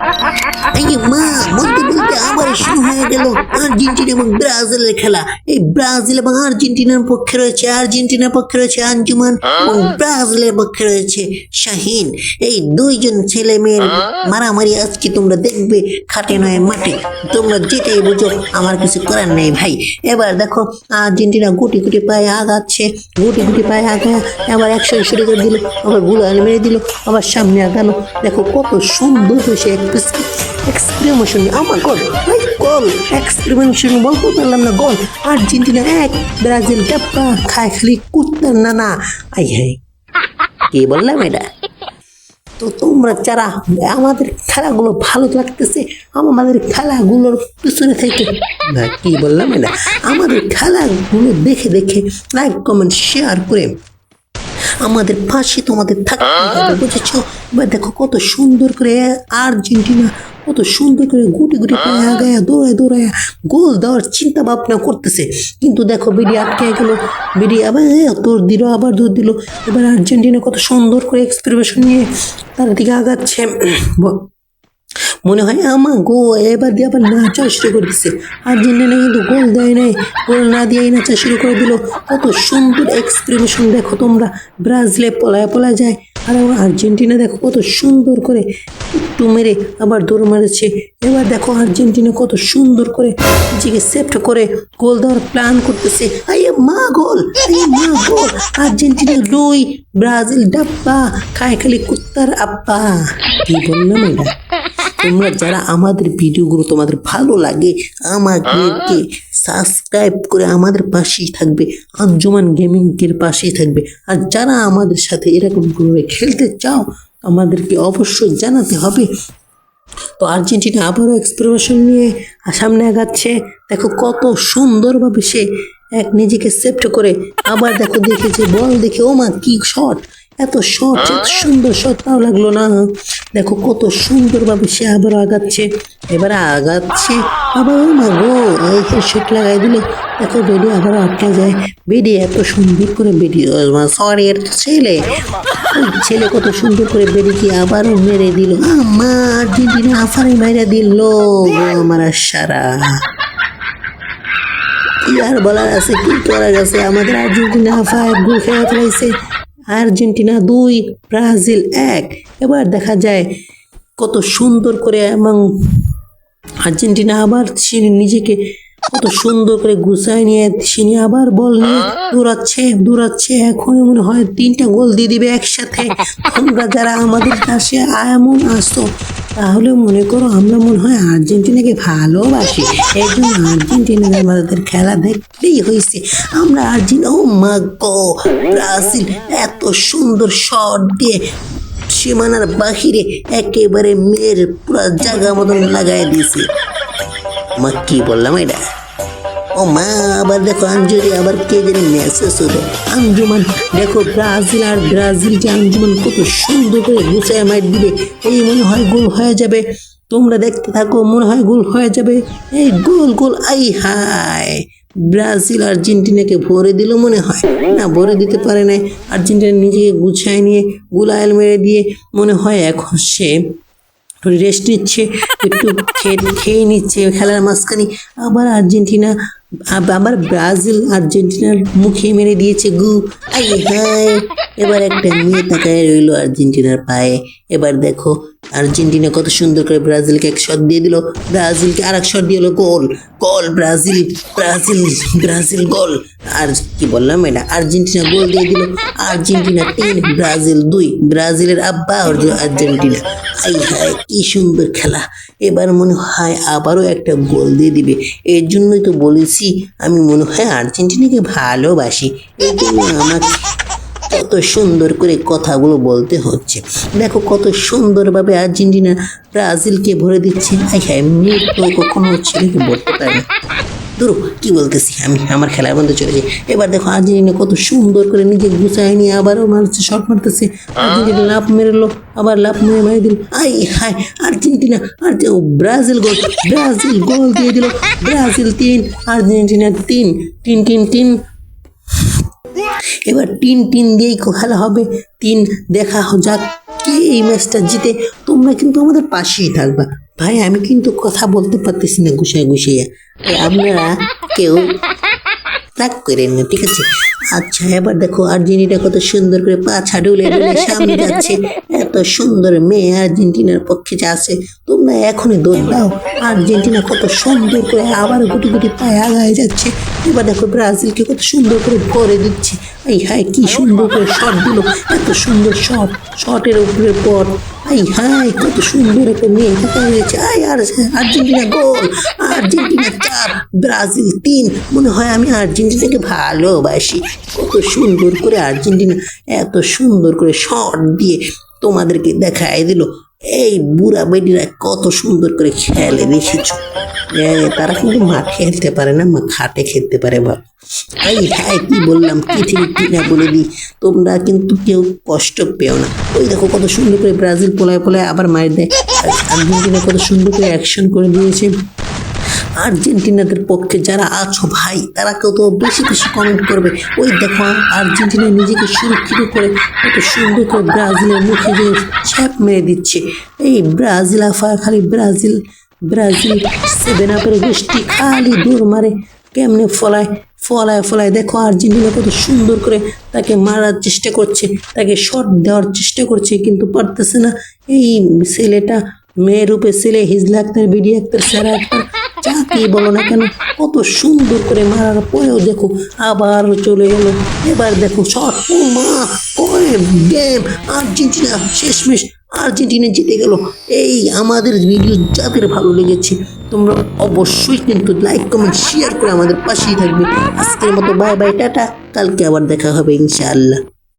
এই যে মা বলতে বলতে আবার শুরু হয়ে গেল আর্জেন্টিনা এবং ব্রাজিলের খেলা। এই ব্রাজিল এবং আর্জেন্টিনার পক্ষে রয়েছে, আর্জেন্টিনার পক্ষে রয়েছে আঞ্জুমান এবং ব্রাজিলের পক্ষে রয়েছে শাহিন। এই দুইজন ছেলে মেয়ের মারামারি আজকে তোমরা দেখবে খাটে নয় মাঠে। তোমরা যেটাই বুঝো, আমার কিছু করার নেই ভাই। এবার দেখো, আর্জেন্টিনা গুটি গুটি পায়ে আগাচ্ছে, গুটি গুটি পায়ে আগা আবার একশো শুরু করে দিল, আবার গুলাল মেরে দিল, আবার সামনে আগালো। দেখো কত সুন্দর হয়েছে এক্সপ্রিমেশন আমার ভাই গল। এক্সপ্রিমেশন বলতে পারলাম না, গল। আর্জেন্টিনা এক, ব্রাজিল খায় খালি কুত্তার না না আই হাই। কি বললাম এটা? তো তোমরা যারা আমাদের খেলাগুলো ভালো লাগতেছে, আমাদের খেলাগুলোর পিছনে থেকে কি বললাম এটা? আমাদের খেলাগুলো দেখে দেখে লাইক কমেন্ট শেয়ার করে আমাদের পাশে তোমাদের থাকতে হবে বুঝেছ? এবার দেখো কত সুন্দর করে আর্জেন্টিনা, কত সুন্দর করে গুটি গুটি পায়ে আগায় দৌড়ায় দৌড়ায় গোল দেওয়ার চিন্তা ভাবনা করতেছে। কিন্তু দেখো বিডি আটকে গেল, বিডি আবার তোর দিল, আবার দৌড় দিল। এবার আর্জেন্টিনা কত সুন্দর করে এক্সপ্রিমেশন নিয়ে তার দিকে আগাচ্ছে। মনে হয় আমা গো, এবার দিয়ে আবার নাচা শুরু করে দিচ্ছে আর্জেন্টিনা কিন্তু গোল দেয় নাই, গোল না দিয়েই নাচা শুরু করে দিল। কত সুন্দর এক্সপ্রেশন দেখো তোমরা, ব্রাজিলে পলায় পলায় যায়। আর আমার আর্জেন্টিনা দেখো কত সুন্দর করে একটু মেরে আবার দৌড় মারেছে। এবার দেখো আর্জেন্টিনা কত সুন্দর করে নিজেকে সেফট করে, গোল দেওয়ার প্ল্যান করতেছে। আইয়ে মা গোল মা গোল। আর্জেন্টিনা দুই ব্রাজিল ডাব্বা, খায় খালি কুত্তার আব্বা। কি বললাম এটা তোমরা যারা আমাদের ভিডিওগুলো তোমাদের ভালো লাগে আমাদেরকে সাবস্ক্রাইব করে আমাদের পাশেই থাকবে আঞ্জুমান গেমিং এর পাশেই থাকবে। আর যারা আমাদের সাথে এরকম করে খেলতে চাও আমাদেরকে অবশ্যই জানাতে হবে। তো আর্জেন্টিনা আবারও এক্সপ্রেশন নিয়ে সামনে আগাচ্ছে। দেখো কত সুন্দরভাবে সে এক নিজেকে সেফট করে আবার দেখো দেখেছে বল দেখে ও মা কি শট এত শট এত সুন্দর শট তাও লাগল না। দেখো কত সুন্দরভাবে সে আবার আগাচ্ছে। এবার আগাচ্ছে। আবার মা গো শট লাগাই দিল। দেখো বেডি আবার আটকে যায়। বেডি এত সুন্দর করে বেডি সরি এর ছেলে। ছেলে কত সুন্দর করে বেডিকে আবারও মেরে দিল। আমার আর্জেন্টিনা আফারে মেরে দিল আমার সারা কি আর বলার আছে কি করার আছে? আমাদের আর্জেন্টিনা ফাইভ গোল খেয়ে ফেলাইছে আর্জেন্টিনা দুই, ব্রাজিল এক। এবার দেখা যায় কত সুন্দর করে এবং আর্জেন্টিনা আবার সিনি নিজেকে কত সুন্দর করে গুছায় নিয়ে সিনি আবার বল নিয়ে দৌড়াচ্ছে দৌড়াচ্ছে। এখন মনে হয় তিনটা গোল দিয়ে দিবে একসাথে। তোমরা যারা আমাদের কাছে এমন আসো তাহলে মনে করো আমরা মনে হয় আর্জেন্টিনাকে ভালোবাসি। একজন জন্য আর্জেন্টিনা আমাদের খেলা দেখতেই হয়েছে আমরা আর্জেন্টিনা, ও মা ব্রাজিল, এত সুন্দর শট দিয়ে সীমানার বাহিরে একেবারে মেয়ের পুরা জায়গা মতন লাগাই দিয়েছে মা, কি বললাম এটা? ও মা, আবার দেখো আঞ্জলি, আবার কে জানি মেসেজ হলো আঞ্জুমান, দেখো ব্রাজিল আর ব্রাজিল যে আঞ্জুমান কত সুন্দর করে গুছায় মাইট দিবে। এই মনে হয় গোল হয়ে যাবে। তোমরা দেখতে থাকো, মনে হয় গোল হয়ে যাবে। এই গোল গোল, আই হাই ব্রাজিল, আর্জেন্টিনাকে ভরে দিল মনে হয়। না, ভরে দিতে পারে না আর্জেন্টিনা নিজেকে গুছায় নিয়ে গুলাইল মেরে দিয়ে মনে হয় এখন সে রেস্ট নিচ্ছে, একটু খেয়ে খেয়ে নিচ্ছে, খেলার মাঝখানে আবার আর্জেন্টিনা, আব- আবার ব্রাজিল, আর্জেন্টিনার মুখে মেরে দিয়েছে, গু। আই হায়, এবার একটা মেয়ে তাকায় রইল আর্জেন্টিনার পায়ে। এবার দেখো আর্জেন্টিনা কত সুন্দর করে ব্রাজিলকে এক শট দিয়ে দিল। ব্রাজিলকে আর এক শট দিয়ে হলো goal. Goal, Brazil Brazil Brazil goal. আর কি বললাম এটা? আর্জেন্টিনা গোল দিয়ে দিল। আর্জেন্টিনা তিন, ব্রাজিল দুই। ব্রাজিলের আব্বা আর্জেন্টিনা। আই হায় কি সুন্দর খেলা। এবার মনে হয় আবারও একটা গোল দিয়ে দিবে। এর জন্যই তো বলেছি, আমি মনে হয় আর্জেন্টিনাকে ভালোবাসি। এই জন্য আমাকে কত সুন্দর করে কথাগুলো বলতে হচ্ছে। দেখো কত সুন্দরভাবে আর্জেন্টিনা ব্রাজিলকে ভরে দিচ্ছে। হ্যাঁ তো কখনো ছেলেকে বলতে পারে ধরো, কি বলতেছি আমি? আমার খেলার মধ্যে চলে যাই এবার দেখো আর্জেন্টিনা কত সুন্দর করে নিজে গুছায় নিয়ে আবারও মারছে শট মারতেছে। আর্জেন্টিনা লাভ মেরেলো, আবার লাভ মেরে মেরে দিল। আই হাই, আর্জেন্টিনা আর ব্রাজিল গোল ব্রাজিল গোল দিয়ে দিল। ব্রাজিল তিন, আর্জেন্টিনা তিন তিন তিন তিন। এবার টিন টিন দিয়েই খেলা হবে। টিন দেখা যাক কে এই ম্যাচটা জিতে। তোমরা কিন্তু আমাদের পাশেই থাকবা। ভাই, আমি কিন্তু কথা বলতে পারতেছি না গুছিয়ে গুছিয়ে। আপনারা কেউ রাগ করেন না, ঠিক আছে? আচ্ছা এবার দেখো আর্জেন্টিনা কত সুন্দর করে পা ছাড়ুলে ডুলে সামনে যাচ্ছে এত সুন্দর মেয়ে আর্জেন্টিনার পক্ষে যে আছে, তোমরা এখনই দৌড় দাও। আর্জেন্টিনা কত সুন্দর করে আবার গুটি গুটি পায়ে আগায় যাচ্ছে। এবার দেখো ব্রাজিলকে কত সুন্দর করে ভরে দিচ্ছে। এই হায়, কি সুন্দর করে শট দিল, এত সুন্দর শট শটের উপরে পর এই হায় কত সুন্দর একটা মেয়ে থাকা হয়েছে আই, আর আর্জেন্টিনা গোল, আর্জেন্টিনা চার, ব্রাজিল তিন। মনে হয় আমি আর্জেন্টিনাকে ভালোবাসি। কত সুন্দর করে আর্জেন্টিনা এত সুন্দর করে শট দিয়ে তোমাদেরকে দেখায় দিল। এই বুড়া বেডিরা কত সুন্দর করে খেলে, দেখেছ? তারা কিন্তু মাঠে খেলতে পারে না খাটে খেলতে পারে, বাবা। এই হ্যাঁ কি বললাম, কি ঠিক না বলে দিই। তোমরা কিন্তু কেউ কষ্ট পেও না। ওই দেখো কত সুন্দর করে ব্রাজিল পোলায় পোলায় আবার মার দেয়। আর আর্জেন্টিনা কত সুন্দর করে অ্যাকশন করে দিয়েছে। আর্জেন্টিনাদের পক্ষে যারা আছো ভাই, তারা কত বেশি বেশি কমেন্ট করবে। ওই দেখো, আর্জেন্টিনা নিজেকে সুরক্ষিত করে কত সুন্দর করে ব্রাজিলের মুখে যে ছ্যাপ মেরে দিচ্ছে। এই ব্রাজিল আফা, খালি ব্রাজিল ব্রাজিল সেভেন আপের গোষ্ঠী খালি দৌড় মারে, কেমনে ফলায়? ফলায় ফলায় দেখো আর্জেন্টিনা কত সুন্দর করে তাকে মারার চেষ্টা করছে, তাকে শট দেওয়ার চেষ্টা করছে, কিন্তু পারতেছে না। এই ছেলেটা, মেয়ের রূপে ছেলে, হিজলা আক্তার, বিডি আক্তার, সারা আক্তার যাকেই বলো না কেন? কত সুন্দর করে মারার পরেও দেখো আবার চলে গেল এবার দেখো শট। ও মা ওরে গেম আর্জেন্টিনা শেষমেশ আর্জেন্টিনা জিতে গেল। এই আমাদের ভিডিও যাদের ভালো লেগেছে, তোমরা অবশ্যই কিন্তু লাইক কমেন্ট শেয়ার করে আমাদের পাশেই থাকবে। আজকের মতো বাই বাই টাটা। কালকে আবার দেখা হবে ইনশাআল্লাহ।